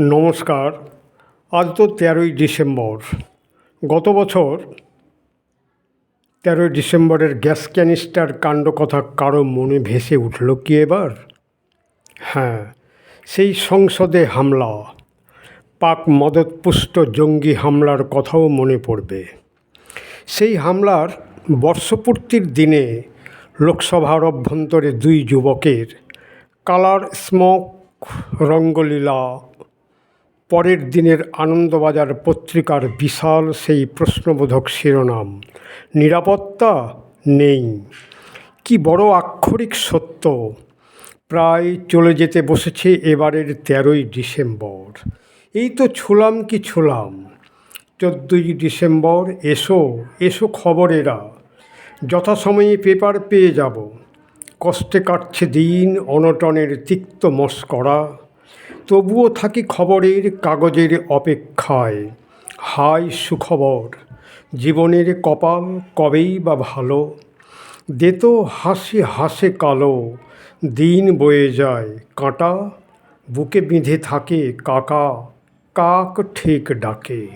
নমস্কার। আজ তো তেরোই ডিসেম্বর। গত বছর তেরোই ডিসেম্বরের গ্যাস ক্যানিস্টার কাণ্ড কথা কারও মনে ভেসে উঠল কি এবার? হ্যাঁ সেই সংসদে হামলা। পাক মদতপুষ্ট জঙ্গি হামলার কথাও মনে পড়বে। সেই হামলার বর্ষপূর্তির দিনে লোকসভার অভ্যন্তরে দুই যুবকের কালার স্মোক রঙ্গলীলা পরের দিনের আনন্দবাজার পত্রিকার বিশাল সেই প্রশ্নবোধক শিরোনাম, নিরাপত্তা নেই। কি বড় আক্ষরিক সত্য? প্রায় চলে যেতে বসেছে এবারের তেরোই ডিসেম্বর। এই তো ছুলাম কি ছুলাম? চোদ্দোই ডিসেম্বর, এসো এসো খবরেরা। যথাসময়ে পেপার পেয়ে যাব। কষ্টে কাটছে দিন, অনটনের তিক্ত মস্করা। তবুও থাকি খবরের কাগজের অপেক্ষায়। হাই সুখবর, জীবনের কপাল কবেই বা ভালো? দেত হাসি হাসে কালো, দিন বয়ে যায়, কাঁটা বুকে বিঁধে থাকে কাকা, কাক ঠিক ডাকে।